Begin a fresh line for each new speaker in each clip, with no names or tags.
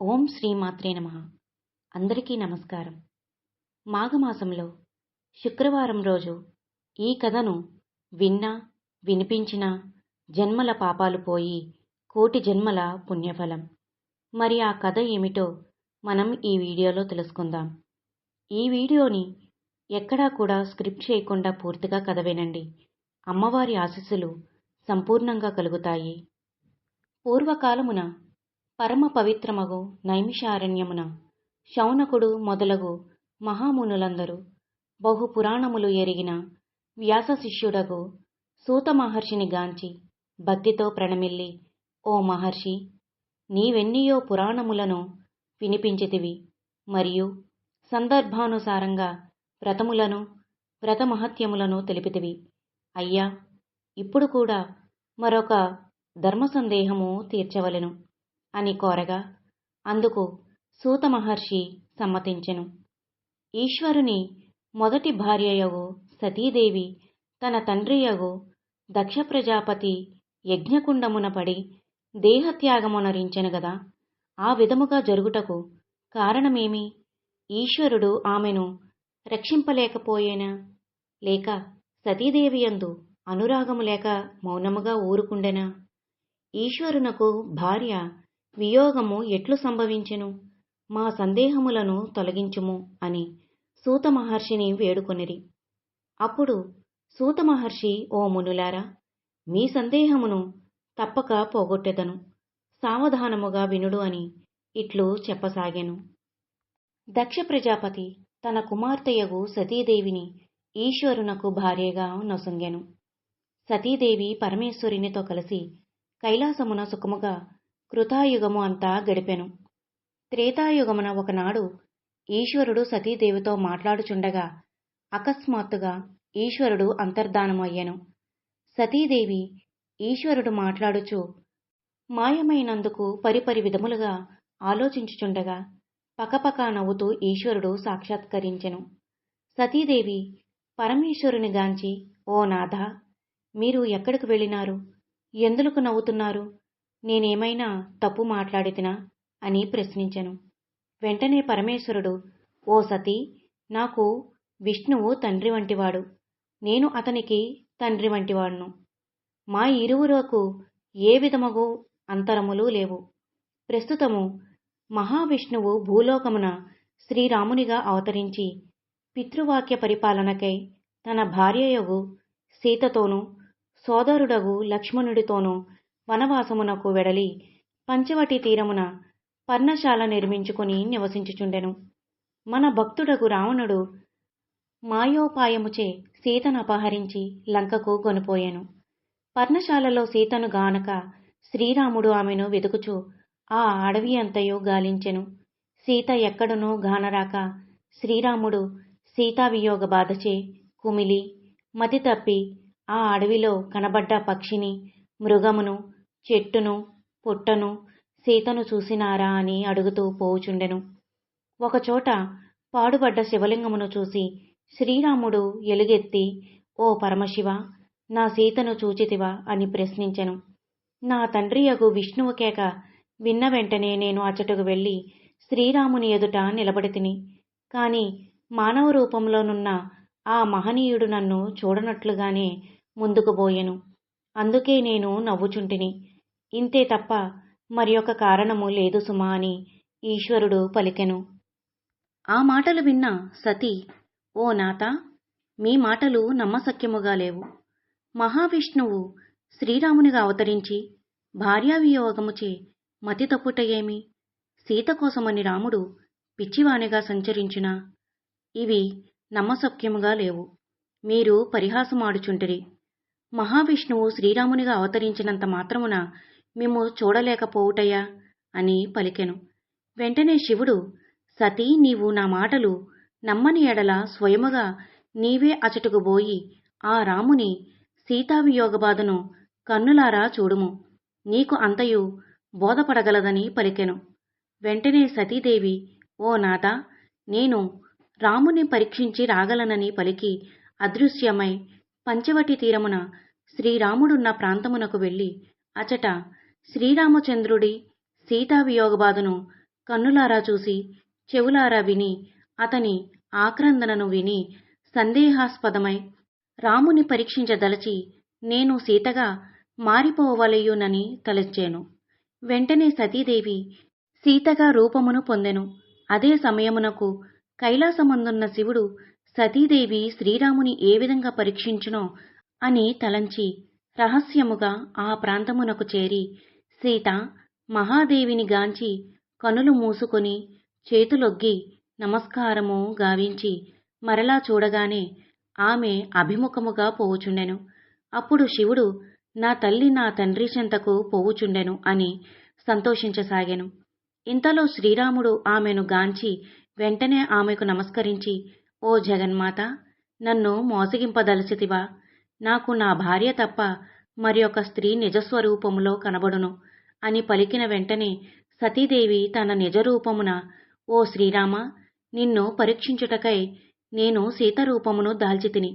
ఓం శ్రీమాత్రే నమ. అందరికీ నమస్కారం. మాఘమాసంలో శుక్రవారం రోజు ఈ కథను విన్నా వినిపించినా జన్మల పాపాలు పోయి కోటి జన్మల పుణ్యఫలం. మరి ఆ కథ ఏమిటో మనం ఈ వీడియోలో తెలుసుకుందాం. ఈ వీడియోని ఎక్కడా కూడా స్క్రిప్ట్ చేయకుండా పూర్తిగా కథ వినండి. అమ్మవారి ఆశీస్సులు సంపూర్ణంగా కలుగుతాయి. పూర్వకాలమున పరమ పవిత్రమగు నైమిషారణ్యమున. శౌనకుడు మొదలగు మహామునులందరూ బహు పురాణములు ఎరిగిన వ్యాస శిష్యుడగు సూత మహర్షిని గాంచి భక్తితో ప్రణమిల్లి ఓ మహర్షి నీవెన్నియో పురాణములను వినిపించితివి మరియు సందర్భానుసారంగా వ్రతములను వ్రతమహత్యములను తెలిపితివి. అయ్యా ఇప్పుడు కూడా మరొక ధర్మ సందేహము తీర్చవలెను. అని కోరగా అందుకు సూత మహర్షి సమ్మతించెను. ఈశ్వరుని మొదటి భార్యయగు సతీదేవి తన తండ్రియగు దక్ష ప్రజాపతి యజ్ఞకుండమున పడి దేహత్యాగమునరించెను గదా ఆ విధముగా జరుగుటకు కారణమేమి? ఈశ్వరుడు ఆమెను రక్షింపలేకపోయేనా? లేక సతీదేవియందు అనురాగము లేక మౌనముగా ఊరుకుండెనా? ఈశ్వరునకు భార్య వియోగము ఎట్లు సంభవించెను? మా సందేహములను తొలగించుము అని సూత మహర్షిని వేడుకొనిరి. అప్పుడు సూత మహర్షి ఓ మునులారా మీ సందేహమును తప్పక పోగొట్టెదను. సావధానముగా వినుడు అని ఇట్లు చెప్పసాగెను. దక్ష ప్రజాపతి తన కుమార్తెయగు సతీదేవిని ఈశ్వరునకు భార్యగా నొసంగెను. సతీదేవి పరమేశ్వరునితో కలిసి కైలాసమున సుఖముగా కృతాయుగము అంతా గడిపెను. త్రేతాయుగమున ఒకనాడు ఈశ్వరుడు సతీదేవితో మాట్లాడుచుండగా అకస్మాత్తుగా ఈశ్వరుడు అంతర్ధానమయ్యెను. సతీదేవి ఈశ్వరుడు మాట్లాడుచు మాయమైనందుకు పరిపరి విధములుగా ఆలోచించుచుండగా పకపక నవ్వుతూ ఈశ్వరుడు సాక్షాత్కరించెను. సతీదేవి పరమేశ్వరుని గాంచి ఓ నాథ మీరు ఎక్కడికి వెళ్ళినారు? ఎందులకు నవ్వుతున్నారు? నేనేమైనా తప్పు మాట్లాడితినా? అని ప్రశ్నించెను. వెంటనే పరమేశ్వరుడు ఓ సతీ నాకు విష్ణువు తండ్రి వంటివాడు. నేను అతనికి తండ్రి వంటివాడును. మా ఇరువురకు ఏ విధముగు అంతరములు లేవు. ప్రస్తుతము మహావిష్ణువు భూలోకమున శ్రీరామునిగా అవతరించి పితృవాక్య పరిపాలనకై తన భార్యయగు సీతతోనూ సోదరుడగు లక్ష్మణుడితోనూ వనవాసమునకు వెడలి పంచవటి తీరమున పర్ణశాల నిర్మించుకుని నివసించుచుండెను. మన భక్తుడకు రావణుడు మాయోపాయముచే సీతను అపహరించి లంకకు కొనిపోయాను పర్ణశాలలో సీతను గానక శ్రీరాముడు ఆమెను వెతుకుచు ఆ అడవి అంతయు గాలించెను. సీత ఎక్కడనో గానరాక శ్రీరాముడు సీతావియోగ బాధచే కుమిలి మతి తప్పి ఆ అడవిలో కనబడ్డ పక్షిని మృగమును చెట్టును పుట్టను సీతను చూసినారా అని అడుగుతూ పోవుచుండెను ఒకచోట పాడుబడ్డ శివలింగమును చూసి శ్రీరాముడు ఎలుగెత్తి ఓ పరమశివ నా సీతను చూచితివా? అని ప్రశ్నించెను. నా తండ్రియగు విష్ణువు కేక విన్న వెంటనే నేను అచ్చటకు వెళ్ళి శ్రీరాముని ఎదుట నిలబడితిని కాని మానవ రూపంలోనున్న ఆ మహనీయుడు నన్ను చూడనట్లుగానే ముందుకు పోయెను అందుకే నేను నవ్వుచుంటిని. ఇంతే తప్ప మరి ఒక కారణము లేదు సుమా అని ఈశ్వరుడు పలికెను. ఆ మాటలు విన్న సతీ ఓ నాత మీ మాటలు నమ్మసక్యముగా లేవు. మహావిష్ణువు శ్రీరామునిగా అవతరించి భార్యావియోగముచే మతి తప్పుట ఏమి సీత కోసమని రాముడు పిచ్చివానిగా సంచరించిన ఇవి నమ్మసక్యముగా లేవు. మీరు పరిహాసమాడుచుంటిరి. మహావిష్ణువు శ్రీరామునిగా అవతరించినంత మాత్రమున మేము చూడలేకపోవుటయా? అని పలికెను. వెంటనే శివుడు సతీ నీవు నా మాటలు నమ్మని ఎడల స్వయముగా నీవే అచటుకు పోయి ఆ రాముని సీతావియోగబాధను కన్నులారా చూడుము. నీకు అంతయు బోధపడగలదని పలికెను. వెంటనే సతీదేవి ఓ నాథ నేను రాముని పరీక్షించి రాగలనని పలికి అదృశ్యమై పంచవటి తీరమున శ్రీరాముడున్న ప్రాంతమునకు వెళ్ళి అచట శ్రీరామచంద్రుడి సీతావియోగబాధను కన్నులారా చూసి చెవులారా విని అతని ఆక్రందనను విని సందేహాస్పదమై రాముని పరీక్షించదలచి నేను సీతగా మారిపోవలయునని తలచాను వెంటనే సతీదేవి సీతగా రూపమును పొందెను. అదే సమయమునకు కైలాసమందున్న శివుడు సతీదేవి శ్రీరాముని ఏ విధంగా పరీక్షించునో అని తలంచి రహస్యముగా ఆ ప్రాంతమునకు చేరి సీత మహాదేవిని గాంచి కనులు మూసుకొని చేతులొగ్గి నమస్కారము గావించి మరలా చూడగానే ఆమె అభిముఖముగా పోవుచుండెను. అప్పుడు శివుడు నా తల్లి నా తండ్రి చెంతకు పోవుచుండెను అని సంతోషించసాగాను. ఇంతలో శ్రీరాముడు ఆమెను గాంచి వెంటనే ఆమెకు నమస్కరించి ఓ జగన్మాత నన్ను మోసగింపదలచితివా? నాకు నా భార్య తప్ప మరి ఒక స్త్రీ నిజస్వరూపములో కనబడును. అని పలికిన వెంటనే సతీదేవి తన నిజరూపమున ఓ శ్రీరామ నిన్ను పరీక్షించుటకై నేను సీతరూపమును దాల్చితిని.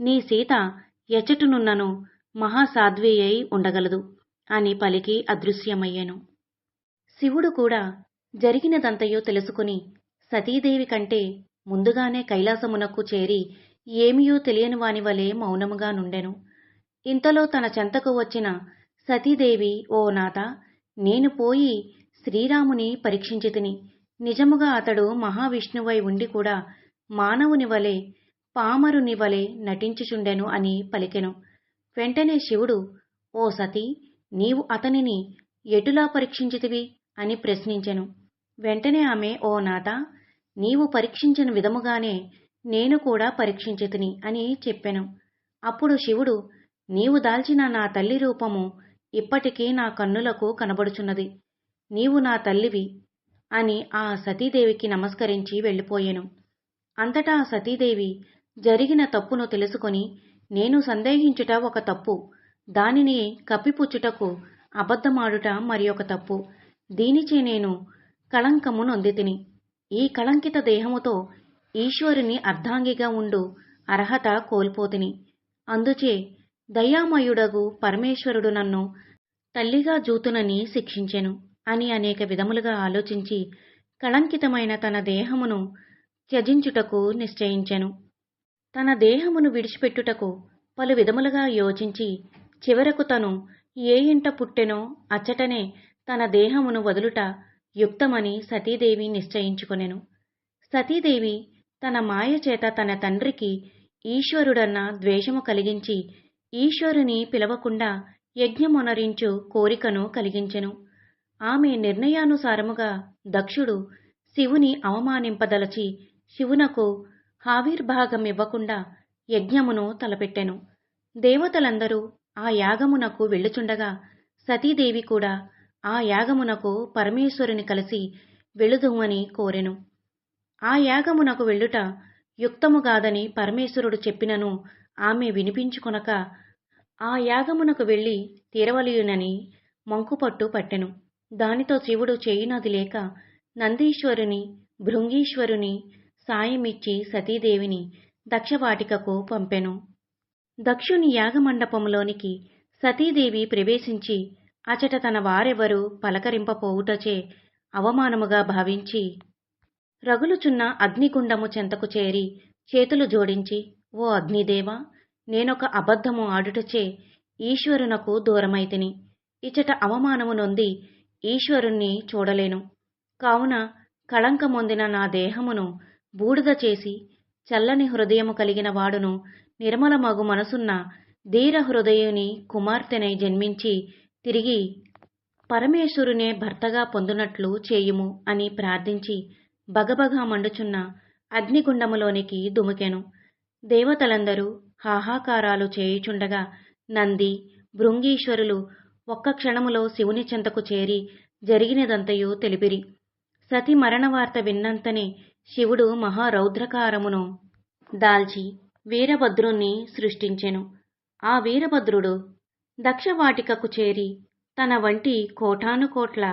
నీ సీత ఎచ్చటునున్నను మహాసాధ్వి అయి ఉండగలదు అని పలికి అదృశ్యమయ్యాను. శివుడు కూడా జరిగినదంతయో తెలుసుకుని సతీదేవి కంటే ముందుగానే కైలాసమునకు చేరి ఏమియో తెలియని వాని వలె మౌనముగా నుండెను. ఇంతలో తన చెంతకు వచ్చిన సతీదేవి ఓ నాథ నేను పోయి శ్రీరాముని పరీక్షించితిని. నిజముగా అతడు మహావిష్ణువై ఉండి కూడా మానవుని వలె పామరుని వలె నటించుచుండెను అని పలికెను. వెంటనే శివుడు ఓ సతీ నీవు అతనిని ఎటులా పరీక్షించితివి? అని ప్రశ్నించెను. వెంటనే ఆమె ఓ నాథ నీవు పరీక్షించిన విధముగానే నేను కూడా పరీక్షించితిని అని చెప్పెను. అప్పుడు శివుడు నీవు దాల్చిన నా తల్లి రూపము ఇప్పటికీ నా కన్నులకు కనబడుచున్నది. నీవు నా తల్లివి అని ఆ సతీదేవికి నమస్కరించి వెళ్ళిపోయాను. అంతటా ఆ సతీదేవి జరిగిన తప్పును తెలుసుకొని నేను సందేహించుట ఒక తప్పు దానిని కప్పిపుచ్చుటకు అబద్ధమాడుట మరి ఒక తప్పు దీనిచే నేను కళంకము నొందితిని. ఈ కళంకిత దేహముతో ఈశ్వరుని అర్ధాంగిగా ఉండు అర్హత కోల్పోతిని. అందుచే దయామయుడగు పరమేశ్వరుడు నన్ను తల్లిగా జూతునని శిక్షించెను అని అనేక విధములుగా ఆలోచించి కళంకితమైన తన దేహమును త్యజించుటకు నిశ్చయించెను. తన దేహమును విడిచిపెట్టుటకు పలు విధములుగా యోచించి చివరకు తను ఏ ఇంట పుట్టెనో అచ్చటనే తన దేహమును వదులుట యుక్తమని సతీదేవి నిశ్చయించుకొనెను. సతీదేవి తన మాయ చేత తన తండ్రికి ఈశ్వరుడన్న ద్వేషము కలిగించి ఈశ్వరుని పిలవకుండా యజ్ఞమొనరించు కోరికను కలిగించెను. ఆమె నిర్ణయానుసారముగా దక్షుడు శివుని అవమానింపదలచి శివునకు హావిర్భాగమివ్వకుండా యజ్ఞమును తలపెట్టెను. దేవతలందరూ ఆ యాగమునకు వెళ్ళుచుండగా సతీదేవి కూడా ఆ యాగమునకు పరమేశ్వరుని కలిసి వెళుదుమని కోరెను. ఆ యాగమునకు వెళ్ళుట యుక్తముగాదని పరమేశ్వరుడు చెప్పినను ఆమె వినిపించుకొనక ఆ యాగమునకు వెళ్ళి తీరవలయునని మంకుపట్టు పట్టెను. దానితో శివుడు చేయునది లేక నందీశ్వరుని భృంగీశ్వరుని సాయమిచ్చి సతీదేవిని దక్షవాటికకు పంపెను. దక్షుని యాగమండపంలోనికి సతీదేవి ప్రవేశించి అచట తన వారెవరు పలకరింపపోవుటచే అవమానముగా భావించి రగులుచున్న అగ్నిగుండము చెంతకు చేరి చేతులు జోడించి ఓ అగ్నిదేవా నేనొక అబద్ధము ఆడుటచే ఈశ్వరునకు దూరమైతిని. ఇచట అవమానము నొంది ఈశ్వరుణ్ణి చూడలేను. కావున కళంకమొందిన నా దేహమును బూడిద చేసి చల్లని హృదయము కలిగిన వాడును నిర్మలమగు మనసున్న ధీర హృదయుని కుమార్తెనై జన్మించి తిరిగి పరమేశ్వరునే భర్తగా పొందునట్లు చేయుము అని ప్రార్థించి బగబగా మండుచున్న అగ్నిగుండములోనికి దుముకెను. దేవతలందరూ హాహాకారాలు చేయుచుండగా నంది భృంగీశ్వరులు ఒక్క క్షణములో శివుని చెంతకు చేరి జరిగినదంతయు తెలిపిరి. సతి మరణ వార్త విన్నంతనే శివుడు మహారౌద్రకారమును దాల్చి వీరభద్రుణ్ణి సృష్టించెను. ఆ వీరభద్రుడు దక్షవాటికకు చేరి తన వంటి కోటానుకోట్ల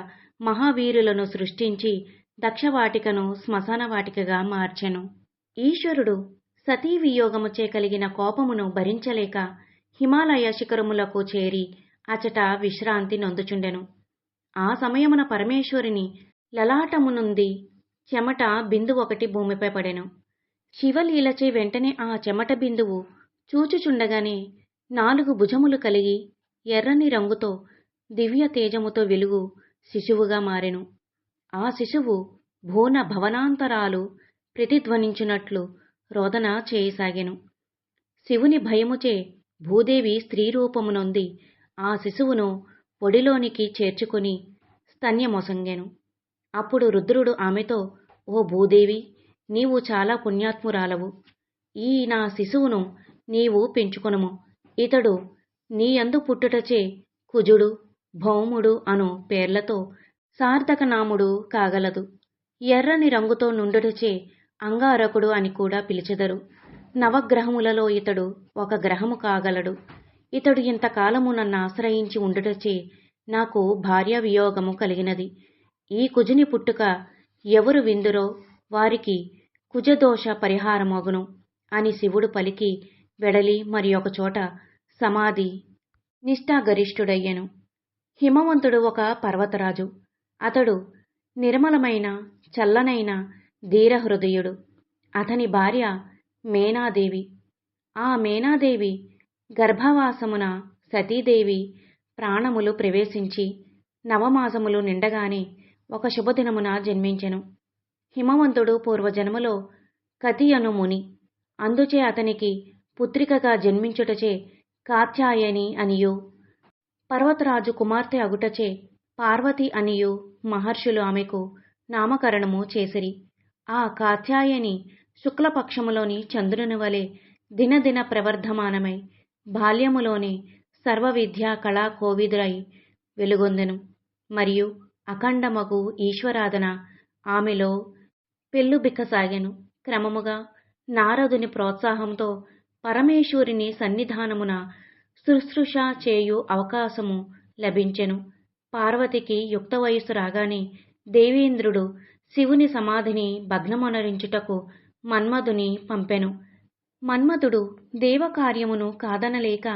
మహావీరులను సృష్టించి దక్షవాటికను శ్మశానవాటికగా మార్చెను. ఈశ్వరుడు సతీ వియోగముచే కలిగిన కోపమును భరించలేక హిమాలయ శిఖరములకు చేరి అచట విశ్రాంతి నొందుచుండెను. ఆ సమయమున పరమేశ్వరుని లలాటమునుంది చెమట బిందు ఒకటి భూమిపై పడెను. శివలీలచే వెంటనే ఆ చెమట బిందువు చూచుచుండగానే నాలుగు భుజములు కలిగి ఎర్రని రంగుతో దివ్య తేజముతో వెలుగు శిశువుగా మారెను. ఆ శిశువు భూన భవనాంతరాలు ప్రతిధ్వనించునట్లు రోదన చేయసాగెను. శివుని భయముచే భూదేవి స్త్రీరూపమునొంది ఆ శిశువును ఒడిలోనికి చేర్చుకుని స్తన్యమొసంగెను అప్పుడు రుద్రుడు ఆమెతో ఓ భూదేవి నీవు చాలా పుణ్యాత్మురాలవు. ఈ నా శిశువును నీవు పెంచుకొనుము. ఇతడు నీయందు పుట్టుటచే కుజుడు భౌముడు అను పేర్లతో సార్థకనాముడు కాగలదు. ఎర్రని రంగుతో నుండుటచే అంగారకుడు అని కూడా పిలిచెదరు. నవగ్రహములలో ఇతడు ఒక గ్రహము కాగలడు. ఇతడు ఇంతకాలము నన్ను ఆశ్రయించి ఉండుటచే నాకు భార్యావియోగము కలిగినది. ఈ కుజుని పుట్టుక ఎవరు విందురో వారికి కుజదోష పరిహారమగును అని శివుడు పలికి వెడలి మరి ఒకచోట సమాధి నిష్ఠాగరిష్ఠుడయ్యను. హిమవంతుడు ఒక పర్వతరాజు. అతడు నిర్మలమైన చల్లనైన ధీరహృదయుడు అతని భార్య మేనాదేవి. ఆ మేనాదేవి గర్భవాసమున సతీదేవి ప్రాణములు ప్రవేశించి నవమాసములు నిండగానే ఒక శుభదినమున జన్మించెను. హిమవంతుడు పూర్వజన్మలో కతియను ముని. అందుచే అతనికి పుత్రికగా జన్మించుటచే కాత్యాయని అనియు. పర్వతరాజు కుమార్తె అగుటచే పార్వతి అనియు మహర్షులు ఆమెకు నామకరణము చేసిరి. ఆ కాత్యాయని శుక్లపక్షములోని చంద్రుని వలె దినదిన ప్రవర్ధమానమై బాల్యములోనే సర్వ విద్యా కళా కోవిదురై వెలుగొందెను. మరియు అఖండమగు ఈశ్వరాధన ఆమెలో పెళ్ళుబిక్కసాగెను. క్రమముగా నారదుని ప్రోత్సాహంతో పరమేశ్వరుని సన్నిధానమున శుశ్రూష చేయు అవకాశము లభించెను. పార్వతికి యుక్త వయస్సు రాగానే దేవేంద్రుడు శివుని సమాధిని భగ్నమొనరించుటకు మన్మధుని పంపెను. మన్మధుడు దేవకార్యమును కాదనలేక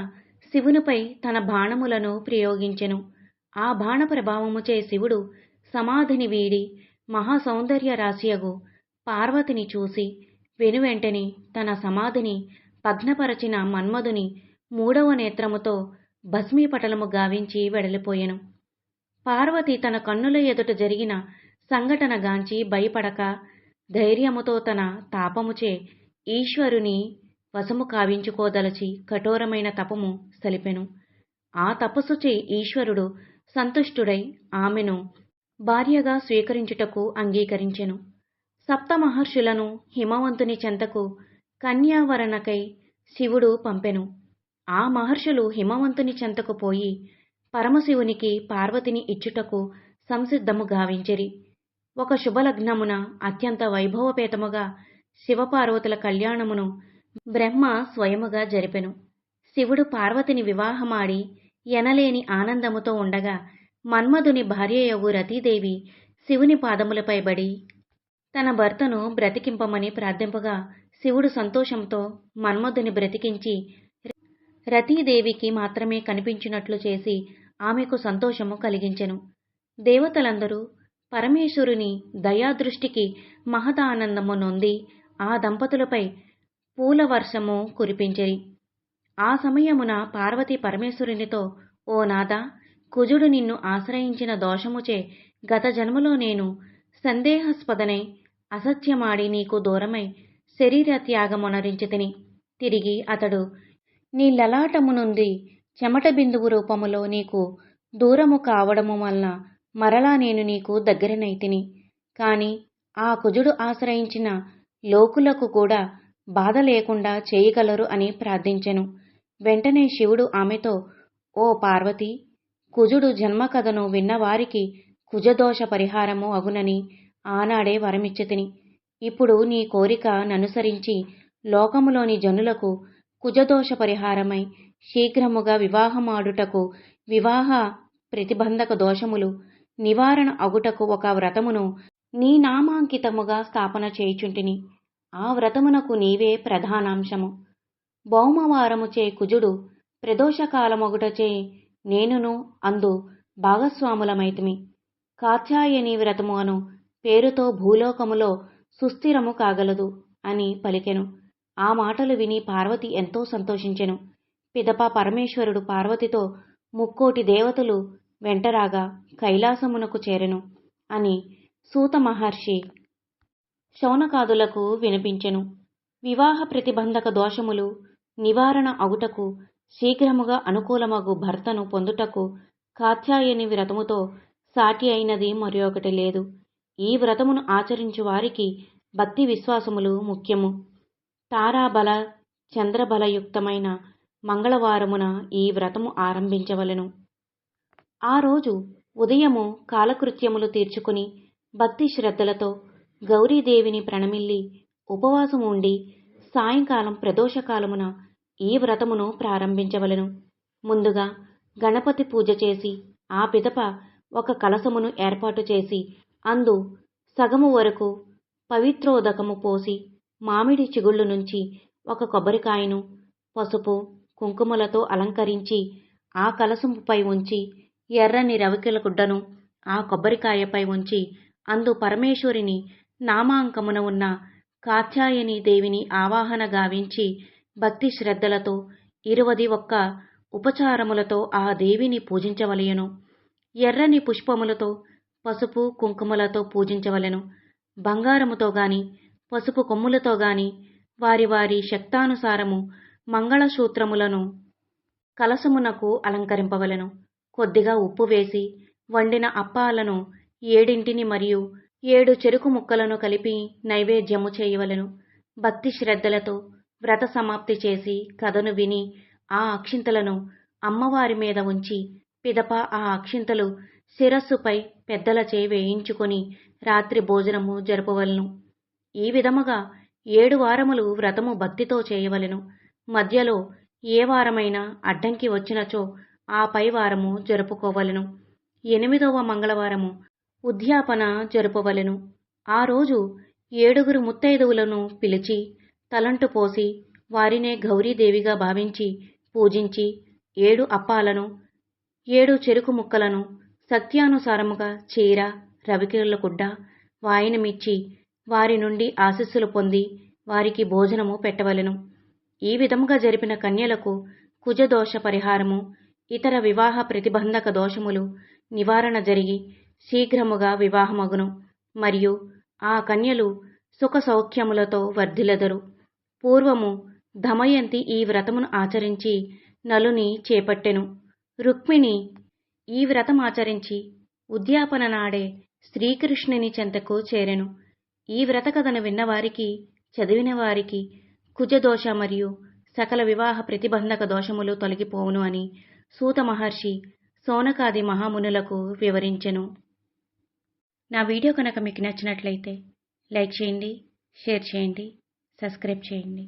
శివునిపై తన బాణములను ప్రయోగించెను. ఆ బాణ ప్రభావముచే శివుడు సమాధిని వీడి మహాసౌందర్య రాశియగు పార్వతిని చూసి వెనువెంటనే తన సమాధిని భగ్నపరచిన మన్మధుని మూడవ నేత్రముతో భస్మీపటలము గావించి వెడలిపోయెను. పార్వతి తన కన్నుల ఎదుట జరిగిన సంఘటన గాంచి భయపడక ధైర్యముతో తన తాపముచే ఈశ్వరుని వశము కావించుకోదలచి కఠోరమైన తపము సలిపెను. ఆ తపస్సుచే ఈశ్వరుడు సంతుష్టుడై ఆమెను భార్యగా స్వీకరించుటకు అంగీకరించెను. సప్త మహర్షులను హిమవంతుని చెంతకు కన్యావరణకై శివుడు పంపెను. ఆ మహర్షులు హిమవంతుని చెంతకు పోయి పరమశివునికి పార్వతిని ఇచ్చుటకు సంసిద్ధము గావించిరి. ఒక శుభలగ్నమున అత్యంత వైభవపేతముగా శివపార్వతుల కళ్యాణమును బ్రహ్మ స్వయముగా జరిపెను. శివుడు పార్వతిని వివాహమాడి ఎనలేని ఆనందముతో ఉండగా మన్మధుని భార్యయగు రతీదేవి శివుని పాదములపై బడి తన భర్తను బ్రతికింపమని ప్రార్థింపగా శివుడు సంతోషంతో మన్మధుని బ్రతికించి రతీదేవికి మాత్రమే కనిపించినట్లు చేసి ఆమెకు సంతోషము కలిగించెను. దేవతలందరూ పరమేశ్వరుని దయాదృష్టికి మహదానందము నొంది ఆ దంపతులపై పూల వర్షము కురిపించిరి. ఆ సమయమున పార్వతి పరమేశ్వరునితో ఓ నాథ కుజుడు నిన్ను ఆశ్రయించిన దోషముచే గత జన్మలో నేను సందేహాస్పదనై అసత్యమాడి నీకు దూరమై శరీర త్యాగమునరించితిని తిరిగి అతడు నీ లలాటము నుండి చెమట బిందువు రూపములో నీకు దూరము కావడము వలన మరలా నేను నీకు దగ్గరనైతిని. కాని ఆ కుజుడు ఆశ్రయించిన లోకులకు కూడా బాధ లేకుండా చేయగలరు అని ప్రార్థించెను. వెంటనే శివుడు ఆమెతో ఓ పార్వతి కుజుడు జన్మ కథను విన్నవారికి కుజదోష పరిహారము అగునని ఆనాడే వరమిచ్చితిని. ఇప్పుడు నీ కోరిక ననుసరించి లోకములోని జనులకు కుజదోష పరిహారమై శీఘ్రముగా వివాహమాడుటకు వివాహ ప్రతిబంధక దోషములు నివారణ అగుటకు ఒక వ్రతమును నీ నామాంకితముగా స్థాపన చేయుచుంటిని. ఆ వ్రతమునకు నీవే ప్రధానాంశము. భౌమవారముచే కుజుడు ప్రదోషకాలమొగుటచే నేనును అందు భాగస్వాములమైతిమి. కాత్యాయని వ్రతము అను పేరుతో భూలోకములో సుస్థిరము కాగలదు అని పలికెను. ఆ మాటలు విని పార్వతి ఎంతో సంతోషించెను. పిదప పరమేశ్వరుడు పార్వతితో ముక్కోటి దేవతలు వెంటరాగా కైలాసమునకు చేరెను అని సూత మహర్షి శౌనకాదులకు వినిపించెను. వివాహ ప్రతిబంధక దోషములు నివారణ అవుటకు శీఘ్రముగా అనుకూలమగు భర్తను పొందుటకు కాత్యాయని వ్రతముతో సాటి అయినది మరి ఒకటి లేదు. ఈ వ్రతమును ఆచరించు వారికి భక్తి విశ్వాసములు ముఖ్యము. తారాబల చంద్రబలయుక్తమైన మంగళవారమున ఈ వ్రతము ఆరంభించవలెను. ఆ రోజు ఉదయము కాలకృత్యములు తీర్చుకుని భక్తి శ్రద్ధలతో గౌరీదేవిని ప్రణమిల్లి ఉపవాసము ఉండి సాయంకాలం ప్రదోషకాలమున ఈ వ్రతమును ప్రారంభించవలెను. ముందుగా గణపతి పూజ చేసి ఆ పిదప ఒక కలసమును ఏర్పాటు చేసి అందు సగము వరకు పవిత్రోదకము పోసి మామిడి చిగుళ్ళు నుంచి ఒక కొబ్బరికాయను పసుపు కుంకుమలతో అలంకరించి ఆ కలసముపై ఉంచి ఎర్రని రవికెల గుడ్డను ఆ కొబ్బరికాయపై ఉంచి అందు పరమేశ్వరిని నామాంకమున ఉన్న కాత్యాయని దేవిని ఆవాహన గావించి భక్తి శ్రద్ధలతో ఇరువది ఒక్క ఉపచారములతో ఆ దేవిని పూజించవలయను ఎర్రని పుష్పములతో పసుపు కుంకుమలతో పూజించవలెను. బంగారముతో గాని పసుపు కొమ్ములతో గాని వారి వారి శక్తానుసారము మంగళసూత్రములను కలసమునకు అలంకరింపవలెను. కొద్దిగా ఉప్పు వేసి వండిన అప్పాలను ఏడింటిని మరియు ఏడు చెరుకు ముక్కలను కలిపి నైవేద్యము చేయవలెను. భక్తి శ్రద్ధలతో వ్రత సమాప్తి చేసి కథను విని ఆ అక్షింతలను అమ్మవారి మీద ఉంచి పిదప ఆ అక్షింతలు శిరస్సుపై పెద్దల చే వేయించుకొని రాత్రి భోజనము జరుపవలను. ఈ విధముగా ఏడు వారములు వ్రతము భక్తితో చేయవలెను. మధ్యలో ఏ వారమైనా అడ్డంకి వచ్చినచో ఆ పై వారము జరుపుకోవలెను. ఎనిమిదవ మంగళవారము ఉద్యాపన జరుపవలెను. ఆ రోజు ఏడుగురు ముత్తైదువులను పిలిచి తలంటు పోసి వారినే గౌరీదేవిగా భావించి పూజించి ఏడు అప్పాలను ఏడు చెరుకు ముక్కలను సత్యానుసారముగా చీర రవికిరుల గుడ్డ వాయినమిచ్చి వారి నుండి ఆశస్సులు పొంది వారికి భోజనము పెట్టవలెను. ఈ విధముగా జరిపిన కన్యలకు కుజదోష పరిహారము ఇతర వివాహ ప్రతిబంధక దోషములు నివారణ జరిగి శీఘ్రముగా వివాహమగును. మరియు ఆ కన్యలు సుఖ సౌఖ్యములతో వర్ధిలెదరు. పూర్వము దమయంతి ఈ వ్రతమును ఆచరించి నలుని చేపట్టెను. రుక్మిణి ఈ వ్రతం ఆచరించి ఉద్యాపన నాడే శ్రీకృష్ణుని చెంతకు చేరెను. ఈ వ్రత కథను విన్నవారికి చదివిన వారికి కుజదోష మరియు సకల వివాహ ప్రతిబంధక దోషములు తొలగిపోవును అని సూత మహర్షి సోనకాది మహామునులకు వివరించెను. నా వీడియో కనుక మీకు నచ్చినట్లయితే లైక్ చేయండి షేర్ చేయండి సబ్స్క్రైబ్ చేయండి.